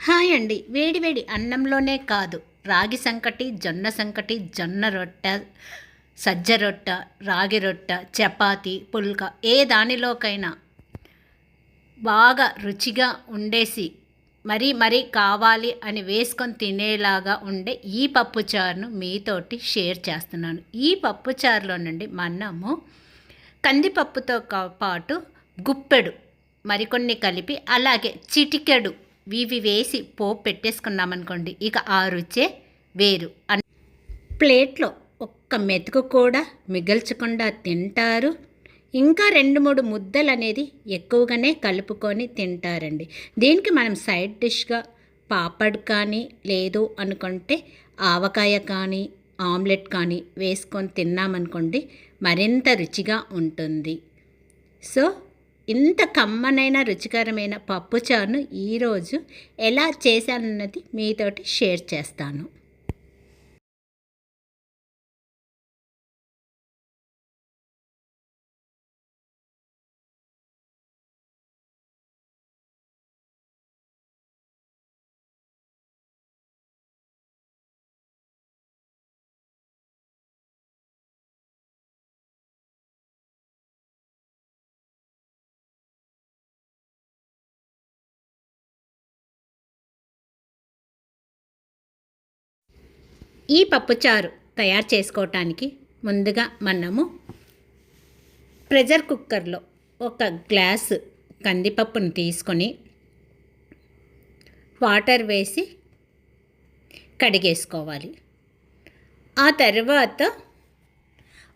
Hi అండి. వేడివేడి అన్నంలోనే కాదు. రాగి సంకటి జొన్న సంకటి జొన్న రొట్టె సజ్జ రొట్టె రాగి రొట్టె చపాతి పుల్క ఏ దానిలోకైనా బాగా రుచిగా ఉండేసి మరీ మరీ కావాలి అని వేసుకొని తినేలాగా ఉండే ఈ పప్పుచారును మీతోటి షేర్ చేస్తున్నాను. ఈ పప్పుచారులో నుండి మనము కందిపప్పుతో పాటు గుప్పెడు మరికొన్ని కలిపి అలాగే చిటికెడు ఇవి వేసి పోపు పెట్టేసుకున్నామనుకోండి ఇక ఆ రుచే వేరు. అన్ ప్లేట్లో ఒక్క మెతుకు కూడా మిగల్చకుండా తింటారు. ఇంకా రెండు మూడు ముద్దలు అనేది ఎక్కువగానే కలుపుకొని తింటారండి. దీనికి మనం సైడ్ డిష్గా పాపడ్ కానీ లేదు అనుకుంటే ఆవకాయ కానీ ఆమ్లెట్ కానీ వేసుకొని తిన్నామనుకోండి మరింత రుచిగా ఉంటుంది. సో ఇంత కమ్మనైన రుచికరమైన పప్పుచారును ఈరోజు ఎలా చేశానన్నది మీతోటి షేర్ చేస్తాను. ఈ పప్పుచారు తయారు చేసుకోవటానికి ముందుగా మనము ప్రెషర్ కుక్కర్లో ఒక గ్లాసు కందిపప్పును తీసుకొని వాటర్ వేసి కడిగేసుకోవాలి. ఆ తర్వాత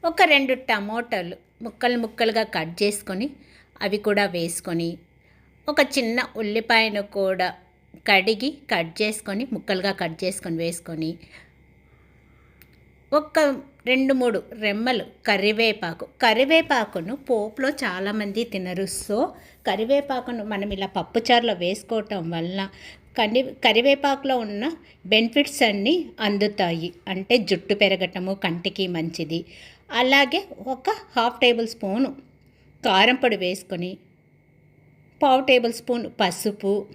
ఒక రెండు టమోటాలు ముక్కలు ముక్కలుగా కట్ చేసుకొని అవి కూడా వేసుకొని ఒక చిన్న ఉల్లిపాయను కూడా కడిగి కట్ చేసుకొని ముక్కలుగా కట్ చేసుకొని వేసుకొని ఒక రెండు మూడు రెమ్మలు కరివేపాకు. కరివేపాకును పోపులో చాలామంది తినరు. సో కరివేపాకును మనం ఇలా పప్పుచారులో వేసుకోవటం వల్ల కరి కరివేపాకులో ఉన్న బెనిఫిట్స్ అన్నీ అందుతాయి. అంటే జుట్టు పెరగటము కంటికి మంచిది. అలాగే ఒక హాఫ్ టేబుల్ స్పూను కారం పొడి వేసుకొని పావు టేబుల్ స్పూన్ పసుపు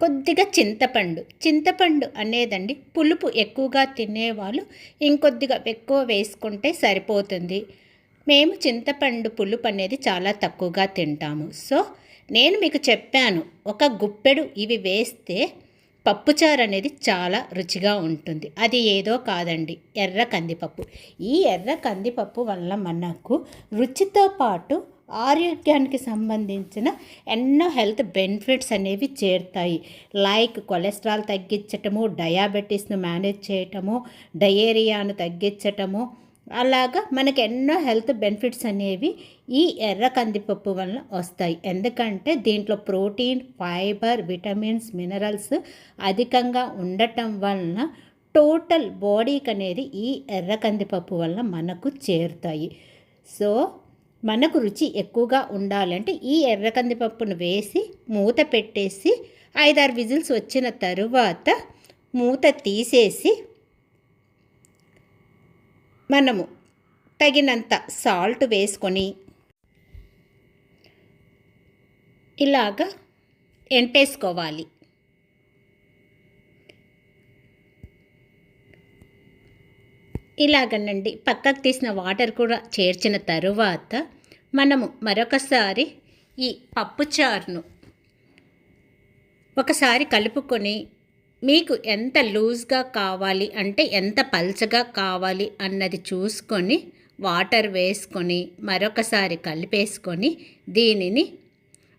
కొద్దిగా చింతపండు. చింతపండు అనేదండి పులుపు ఎక్కువగా తినేవాళ్ళు ఇంకొద్దిగా ఎక్కువ వేసుకుంటే సరిపోతుంది. మేము చింతపండు పులుపు అనేది చాలా తక్కువగా తింటాము. సో నేను మీకు చెప్పాను ఒక గుప్పెడు ఇవి వేస్తే పప్పుచారు అనేది చాలా రుచిగా ఉంటుంది. అది ఏదో కాదండి ఎర్ర కందిపప్పు. ఈ ఎర్ర కందిపప్పు వల్ల మనకు రుచితో పాటు ఆరోగ్యానికి సంబంధించిన ఎన్నో హెల్త్ బెనిఫిట్స్ అనేవి చేరుతాయి. లైక్ కొలెస్ట్రాల్ తగ్గించటము డయాబెటీస్ను మేనేజ్ చేయటము డయేరియాను తగ్గించటము. అలాగా మనకి ఎన్నో హెల్త్ బెనిఫిట్స్ అనేవి ఈ ఎర్ర కందిపప్పు వలన వస్తాయి. ఎందుకంటే దీంట్లో ప్రోటీన్ ఫైబర్ విటమిన్స్ మినరల్స్ అధికంగా ఉండటం వలన టోటల్ బాడీకి అనేది ఈ ఎర్ర కందిపప్పు వలన మనకు చేరుతాయి. సో మనకు రుచి ఎక్కువగా ఉండాలంటే ఈ ఎర్ర కందిపప్పును వేసి మూత పెట్టేసి ఐదారు విజిల్స్ వచ్చిన తరువాత మూత తీసేసి మనము తగినంత సాల్ట్ వేసుకొని ఇలాగా ఎంటేసుకోవాలి. ఇలాగనండి పక్కకు తీసిన వాటర్ కూడా చేర్చిన తరువాత మనము మరొకసారి ఈ పప్పుచారును ఒకసారి కలుపుకొని మీకు ఎంత లూజ్గా కావాలి అంటే ఎంత పల్చగా కావాలి అన్నది చూసుకొని వాటర్ వేసుకొని మరొకసారి కలిపేసుకొని దీనిని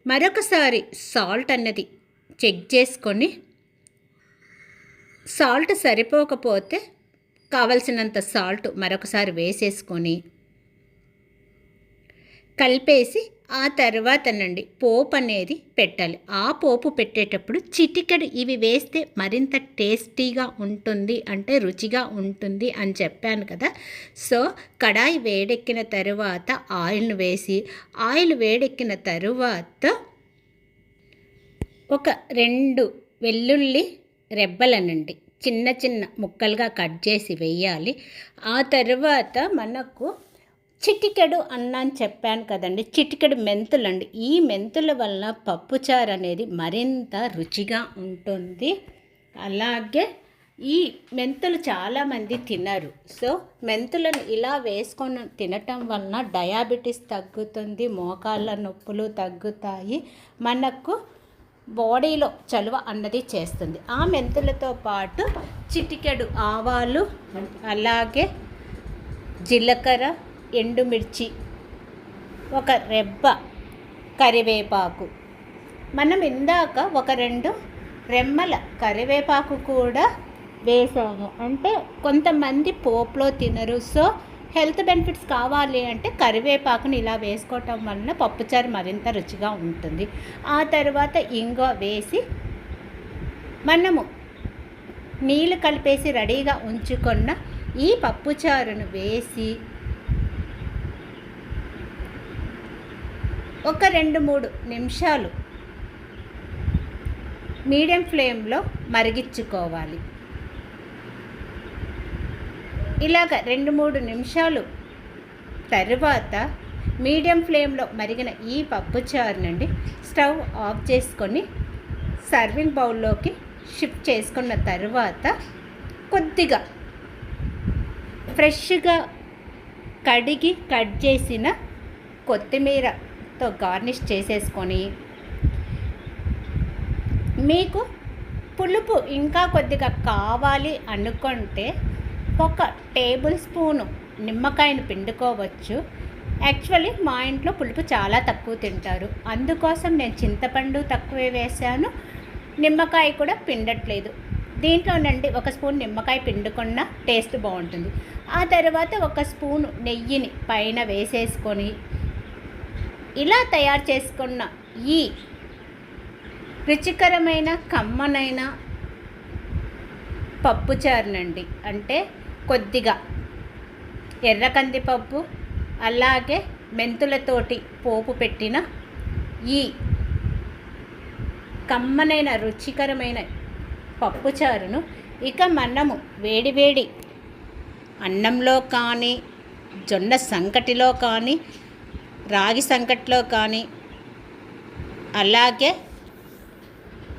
మరొకసారి సాల్ట్ అన్నది చెక్ చేసుకొని సాల్ట్ సరిపోకపోతే కావలసినంత సాల్ట్ మరొకసారి వేసేసుకొని కలిపేసి ఆ తర్వాతనండి పోపు అనేది పెట్టాలి. ఆ పోపు పెట్టేటప్పుడు చిటికెడు ఇవి వేస్తే మరింత టేస్టీగా ఉంటుంది అంటే రుచిగా ఉంటుంది అని చెప్పాను కదా. సో కడాయి వేడెక్కిన తరువాత ఆయిల్ను వేసి ఆయిల్ వేడెక్కిన తరువాత ఒక రెండు వెల్లుల్లి రెబ్బలనండి చిన్న చిన్న ముక్కలుగా కట్ చేసి వేయాలి. ఆ తర్వాత మనకు చిటికెడు అన్నాను చెప్పాను కదండి. చిటికెడు మెంతులు అండి ఈ మెంతుల వలన పప్పుచారు అనేది మరింత రుచిగా ఉంటుంది. అలాగే ఈ మెంతులు చాలామంది తినరు. సో మెంతులను ఇలా వేసుకొని తినటం వలన డయాబెటీస్ తగ్గుతుంది మోకాళ్ళ నొప్పులు తగ్గుతాయి మనకు బాడీలో చలువ అన్నది చేస్తుంది. ఆ మెంతులతో పాటు చిటికెడు ఆవాలు అలాగే జీలకర్ర ఎండుమిర్చి ఒక రెబ్బ కరివేపాకు. మనం ఇందాక ఒక రెండు రెమ్మల కరివేపాకు కూడా వేసాము. అంటే కొంతమంది పోపులో తినరు. సో హెల్త్ బెనిఫిట్స్ కావాలి అంటే కరివేపాకుని ఇలా వేసుకోవటం వలన పప్పుచారు మరింత రుచిగా ఉంటుంది. ఆ తర్వాత ఇంగో వేసి మనము నీళ్ళు కలిపేసి రెడీగా ఉంచుకున్న ఈ పప్పుచారును వేసి ఒక రెండు మూడు నిమిషాలు మీడియం ఫ్లేమ్లో మరిగించుకోవాలి. ఇలాగ రెండు మూడు నిమిషాలు తర్వాత మీడియం ఫ్లేమ్లో మరిగిన ఈ పప్పుచారు నుండి స్టవ్ ఆఫ్ చేసుకొని సర్వింగ్ బౌల్లోకి షిఫ్ట్ చేసుకున్న తర్వాత కొద్దిగా ఫ్రెష్గా కడిగి కట్ చేసిన కొత్తిమీర తో గార్నిష్ చేసేసుకొని మీకు పులుపు ఇంకా కొద్దిగా కావాలి అనుకుంటే ఒక టేబుల్ స్పూను నిమ్మకాయను పిండుకోవచ్చు. యాక్చువల్లీ మా ఇంట్లో పులుపు చాలా తక్కువ తింటారు. అందుకోసం నేను చింతపండు తక్కువే వేశాను. నిమ్మకాయ కూడా పిండట్లేదు. దీంట్లోనండి ఒక స్పూన్ నిమ్మకాయ పిండుకున్న టేస్ట్ బాగుంటుంది. ఆ తర్వాత ఒక స్పూను నెయ్యిని పైన వేసేసుకొని ఇలా తయారు చేసుకున్న ఈ రుచికరమైన కమ్మనైన పప్పుచారునండి అంటే కొద్దిగా ఎర్ర కందిపప్పు అలాగే మెంతులతోటి పోపు పెట్టిన ఈ కమ్మనైన రుచికరమైన పప్పుచారును ఇక మనము వేడివేడి అన్నంలో కానీ జొన్న సంకటిలో కానీ రాగి సంకట్లో కానీ అలాగే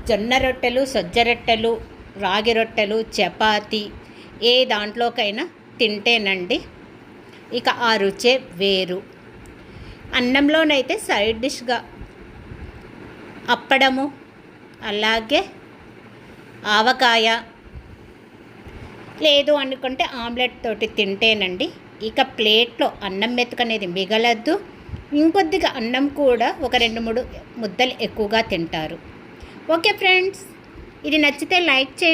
జొన్న రొట్టెలు సజ్జ రొట్టెలు రాగి రొట్టెలు చపాతి ఏ దాంట్లోకైనా తింటేనండి. ఇక ఆ రుచే వేరు. అన్నంలోనైతే సైడ్ డిష్గా అప్పడము అలాగే ఆవకాయ లేదు అనుకుంటే ఆమ్లెట్ తోటి తింటేనండి. ఇక ప్లేట్లో అన్నం మెతుకనేది మిగలద్దు ఇంకొద్దిగా అన్నం కూడా ఒక రెండు మూడు ముద్దలు ఎక్కువగా తింటారు. ఓకే ఫ్రెండ్స్ ఇది నచ్చితే లైక్ చేయండి.